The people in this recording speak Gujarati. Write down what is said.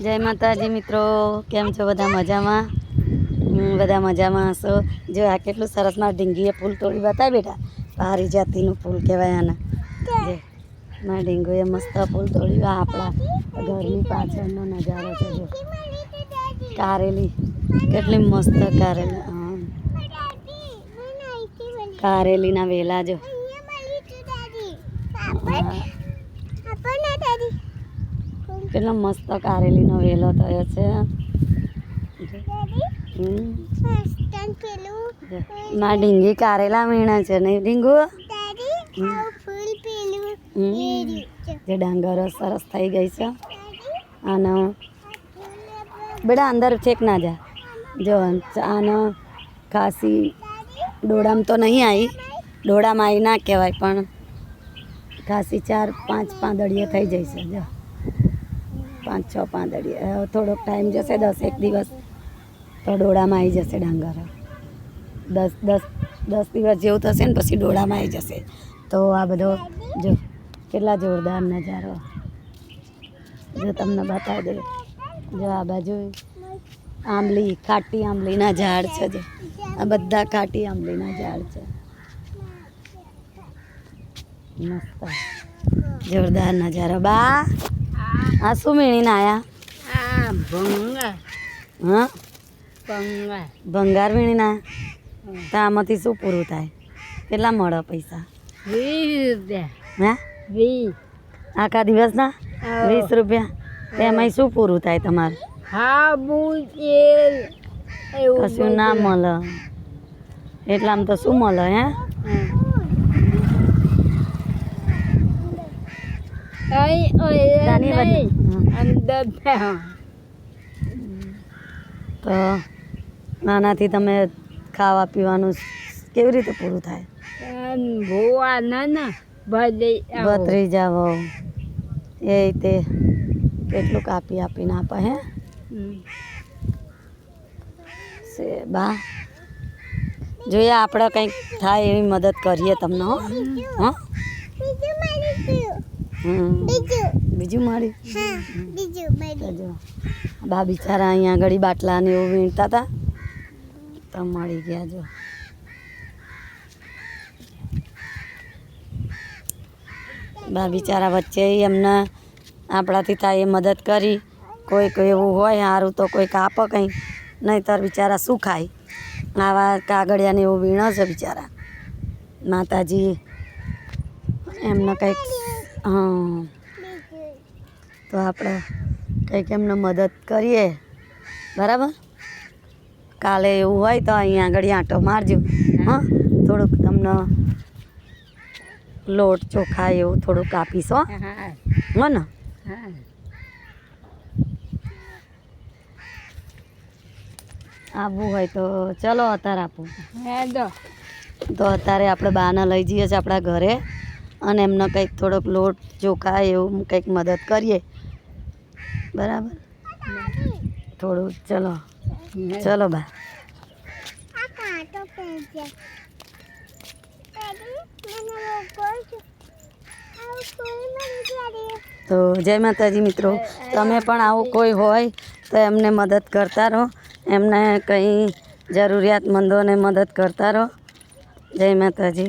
જય માતાજી મિત્રો કેમ છો? બધા મજામાં? બધા મજામાં હશો? જો આ કેટલું સરસ મારા ઢીંગીએ ફૂલ તોડી બતાવી બેટા. પારી જાતિનું ફૂલ કહેવાય આના. જે મારા ઢીંગોએ મસ્ત ફૂલ તોડ્યું. આ આપણા ઘરની પાછળનો નજારો છે જો. કારેલી. કેટલી મસ્ત કારેલી. કારેલીના વેલા જો. હા. કેટલો મસ્ત કારેલીનો વેલો થયો છે. હમ. ડીંગી કારેલા વીણા છે નહીં, ડીંગુ? જે ડાંગરો સરસ થઈ ગઈ છે. અને બેટા અંદર છેક ના જા. જો, આનો ખાસી ડોળામાં તો નહીં આવી ડોળામાં આવી ના કહેવાય, પણ ખાસી ચાર પાંચ પાંદડીએ થઈ જશે જો. પાંચ, છ પાંદડીએ થોડોક ટાઈમ જશે, દસ એક દિવસ તો ડોળામાં આવી જશે ડાંગર. દસ દસ દસ દિવસ જેવું થશે ને પછી ડોળામાં આવી જશે. તો આ બધો જો, કેટલા જોરદાર નજારો. જો તમને બતાવી દે જો આ બાજુ આંબલી, ખાટી આંબલીના ઝાડ છે જે. આ બધા ખાટી આંબલીના ઝાડ છે. મસ્ત. જોરદાર નજારો. બા આ શું મેળીને આયા? હા? ભંગાર. વીણીને આયા? તો આમાંથી શું પૂરું થાય? કેટલા મળે પૈસા? વીસ હા? આખા દિવસના? વીસ રૂપિયા? એમાંય શું પૂરું થાય તમારે? કશું ના મળે. એટલામાં તો શું મળે હે નાની બધી- હા. તો નાનાથી તમે ખાવા પીવાનું કેવી રીતે પૂરું થાય? બતરી જાવ એ રીતે કેટલું કાપી આપીને આપે હે? સે બા. જોઈએ આપણે કંઈક થાય એવી મદદ કરીએ તમને હો. બીજું? મળી? તો જો બા બિચારા અહીંયા આગળ બાટલા ને એવું વીણતા હતા તો મળી ગયા જો બા બિચારા વચ્ચે એમને આપણાથી થાય એ મદદ કરી. કોઈક એવું હોય સારું તો કોઈક આપે કંઈ. નહીંતર બિચારા શું ખાય આવા કાગળિયાને એવું વીણો છે બિચારા. માતાજી એમને કંઈક હા. તો આપણે કંઈક એમને મદદ કરીએ. બરાબર? કાલે એવું હોય તો અહીંયા આગળ આંટો મારજો. હા થોડુંક તમને લોટ ચોખા એવું થોડુંક આપીશો હો. હો ને? આવવું હોય તો ચલો અત્યારે આપું. તો અત્યારે આપણે બાને લઈ જઈએ છીએ આપણા ઘરે. અને એમને કંઈક થોડોક લોટ ચોખાય એવું કંઈક મદદ કરીએ. બરાબર? થોડું, ચલો. ચલો, બા. તો જય માતાજી મિત્રો. તમે પણ આવું કોઈ હોય તો એમને મદદ કરતા રહો. એમને કંઈ જરૂરિયાતમંદોને મદદ કરતા રહો. જય માતાજી.